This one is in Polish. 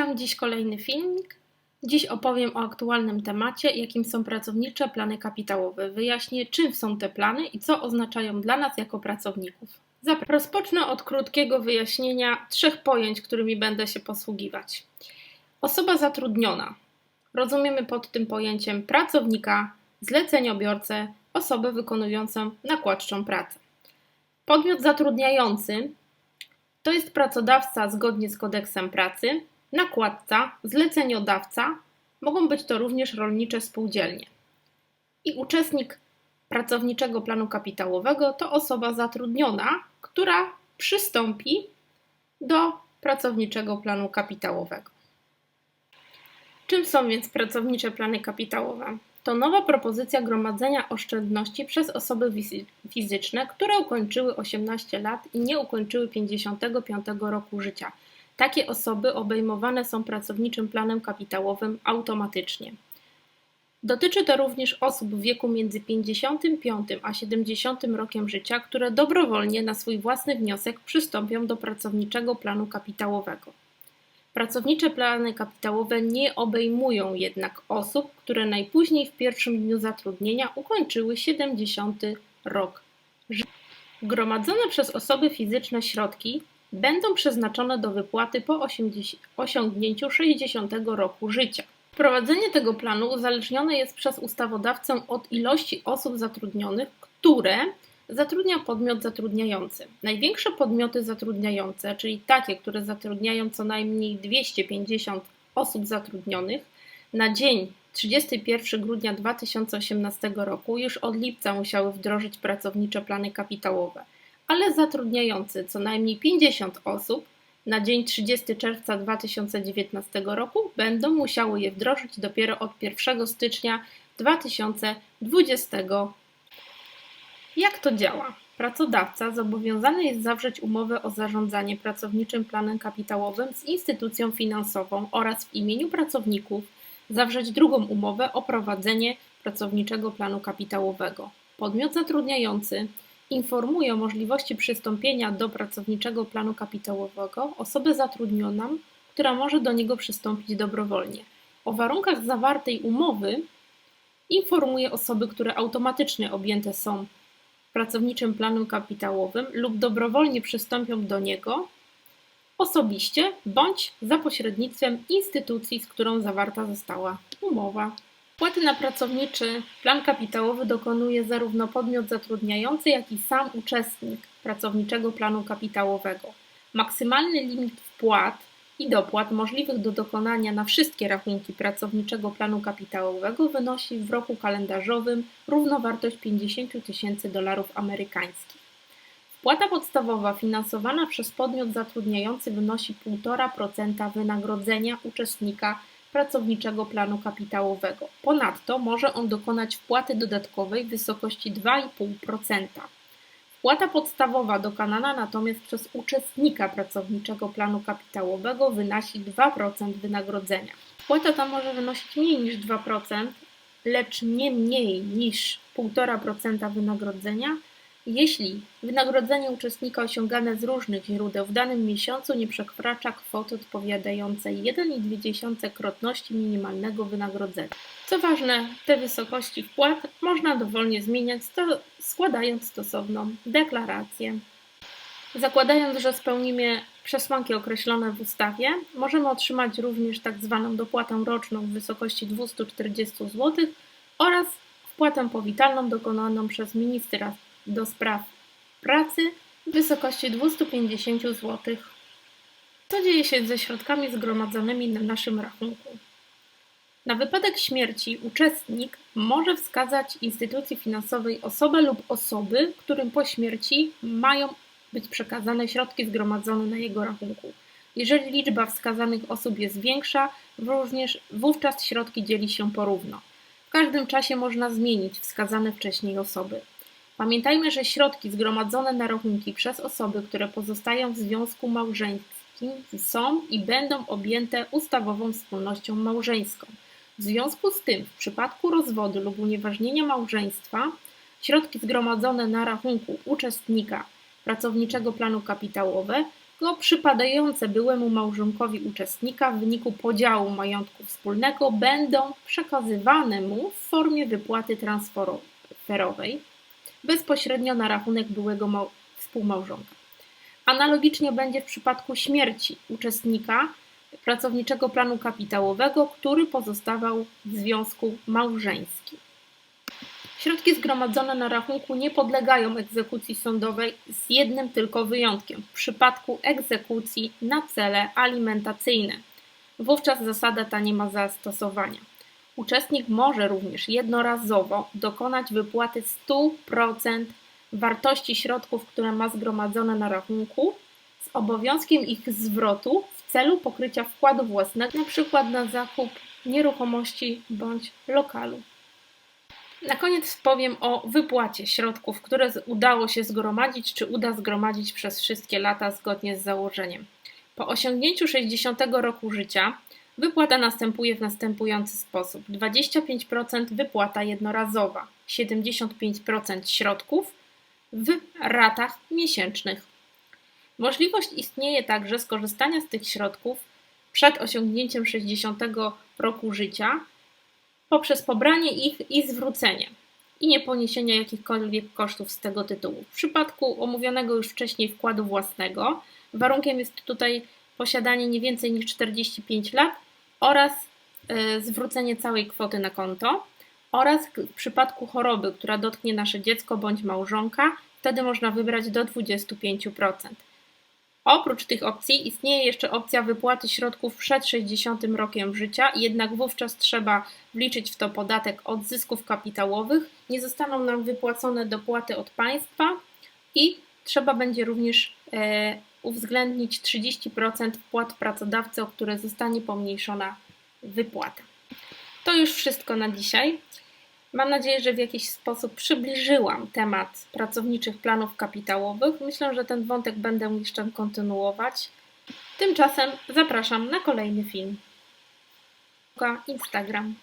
Nagrałam dziś kolejny filmik. Dziś opowiem o aktualnym temacie, jakim są pracownicze plany kapitałowe. Wyjaśnię, czym są te plany i co oznaczają dla nas jako pracowników. Zapra- Rozpocznę od krótkiego wyjaśnienia trzech pojęć, którymi będę się posługiwać. Osoba zatrudniona. Rozumiemy pod tym pojęciem pracownika, zleceniobiorcę, osobę wykonującą nakładczą pracę. Podmiot zatrudniający to jest pracodawca zgodnie z kodeksem pracy, nakładca, zleceniodawca, mogą być to również rolnicze spółdzielnie. I uczestnik pracowniczego planu kapitałowego to osoba zatrudniona, która przystąpi do pracowniczego planu kapitałowego. Czym są więc pracownicze plany kapitałowe? To nowa propozycja gromadzenia oszczędności przez osoby fizy- fizyczne, które ukończyły 18 lat i nie ukończyły 55 roku życia. Takie osoby obejmowane są pracowniczym planem kapitałowym automatycznie. Dotyczy to również osób w wieku między 55 a 70 rokiem życia, które dobrowolnie na swój własny wniosek przystąpią do pracowniczego planu kapitałowego. Pracownicze plany kapitałowe nie obejmują jednak osób, które najpóźniej w pierwszym dniu zatrudnienia ukończyły 70 rok życia. Gromadzone przez osoby fizyczne środki będą przeznaczone do wypłaty po 80 osiągnięciu 60 roku życia. Wprowadzenie tego planu uzależnione jest przez ustawodawcę od ilości osób zatrudnionych, które zatrudnia podmiot zatrudniający. Największe podmioty zatrudniające, czyli takie, które zatrudniają co najmniej 250 osób zatrudnionych, na dzień 31 grudnia 2018 roku już od lipca musiały wdrożyć pracownicze plany kapitałowe, ale zatrudniający co najmniej 50 osób na dzień 30 czerwca 2019 roku będą musiały je wdrożyć dopiero od 1 stycznia 2020 jak to działa? Pracodawca zobowiązany jest zawrzeć umowę o zarządzanie pracowniczym planem kapitałowym z instytucją finansową oraz w imieniu pracowników zawrzeć drugą umowę o prowadzenie pracowniczego planu kapitałowego. Podmiot zatrudniający informuje o możliwości przystąpienia do pracowniczego planu kapitałowego osobę zatrudnioną, która może do niego przystąpić dobrowolnie. O warunkach zawartej umowy informuje osoby, które automatycznie objęte są pracowniczym planem kapitałowym lub dobrowolnie przystąpią do niego osobiście bądź za pośrednictwem instytucji, z którą zawarta została umowa. Wpłaty na pracowniczy plan kapitałowy dokonuje zarówno podmiot zatrudniający, jak i sam uczestnik pracowniczego planu kapitałowego. Maksymalny limit wpłat i dopłat możliwych do dokonania na wszystkie rachunki pracowniczego planu kapitałowego wynosi w roku kalendarzowym równowartość 50 tysięcy dolarów amerykańskich. Wpłata podstawowa finansowana przez podmiot zatrudniający wynosi 1,5% wynagrodzenia uczestnika pracowniczego planu kapitałowego. Ponadto może on dokonać wpłaty dodatkowej w wysokości 2,5%. Wpłata podstawowa dokonana natomiast przez uczestnika pracowniczego planu kapitałowego wynosi 2% wynagrodzenia. Wpłata ta może wynosić mniej niż 2%, lecz nie mniej niż 1,5% wynagrodzenia, jeśli wynagrodzenie uczestnika osiągane z różnych źródeł w danym miesiącu nie przekracza kwoty odpowiadającej 1,2-krotności minimalnego wynagrodzenia. Co ważne, te wysokości wpłat można dowolnie zmieniać, składając stosowną deklarację. Zakładając, że spełnimy przesłanki określone w ustawie, możemy otrzymać również tak zwaną dopłatę roczną w wysokości 240 zł oraz wpłatę powitalną dokonaną przez ministra do spraw pracy w wysokości 250 zł. Co dzieje się ze środkami zgromadzonymi na naszym rachunku? Na wypadek śmierci uczestnik może wskazać instytucji finansowej osobę lub osoby, którym po śmierci mają być przekazane środki zgromadzone na jego rachunku. Jeżeli liczba wskazanych osób jest większa, również wówczas środki dzieli się porówno. W każdym czasie można zmienić wskazane wcześniej osoby. Pamiętajmy, że środki zgromadzone na rachunki przez osoby, które pozostają w związku małżeńskim, są i będą objęte ustawową wspólnością małżeńską. W związku z tym, w przypadku rozwodu lub unieważnienia małżeństwa, środki zgromadzone na rachunku uczestnika pracowniczego planu kapitałowe, go przypadające byłemu małżonkowi uczestnika w wyniku podziału majątku wspólnego będą przekazywane mu w formie wypłaty transferowej bezpośrednio na rachunek byłego mał- współmałżonka. Analogicznie będzie w przypadku śmierci uczestnika pracowniczego planu kapitałowego, który pozostawał w związku małżeńskim. Środki zgromadzone na rachunku nie podlegają egzekucji sądowej z jednym tylko wyjątkiem w przypadku egzekucji na cele alimentacyjne. Wówczas zasada ta nie ma zastosowania. Uczestnik może również jednorazowo dokonać wypłaty 100% wartości środków, które ma zgromadzone na rachunku, z obowiązkiem ich zwrotu w celu pokrycia wkładu własnego, np. na zakup nieruchomości bądź lokalu. Na koniec powiem o wypłacie środków, które udało się zgromadzić, czy uda zgromadzić przez wszystkie lata zgodnie z założeniem. Po osiągnięciu 60 roku życia wypłata następuje w następujący sposób: 25% wypłata jednorazowa, 75% środków w ratach miesięcznych. Możliwość istnieje także skorzystania z tych środków przed osiągnięciem 60 roku życia poprzez pobranie ich i zwrócenie i nie poniesienia jakichkolwiek kosztów z tego tytułu. W przypadku omówionego już wcześniej wkładu własnego warunkiem jest tutaj posiadanie nie więcej niż 45 lat oraz e, zwrócenie całej kwoty na konto oraz w przypadku choroby, która dotknie nasze dziecko bądź małżonka, wtedy można wybrać do 25%. Oprócz tych opcji istnieje jeszcze opcja wypłaty środków przed 60 rokiem życia, jednak wówczas trzeba wliczyć w to podatek od zysków kapitałowych, nie zostaną nam wypłacone dopłaty od państwa i trzeba będzie również e, uwzględnić 30% wpłat pracodawcy, o które zostanie pomniejszona wypłata. To już wszystko na dzisiaj. Mam nadzieję, że w jakiś sposób przybliżyłam temat pracowniczych planów kapitałowych. Myślę, że ten wątek będę jeszcze kontynuować. Tymczasem zapraszam na kolejny film. Instagram.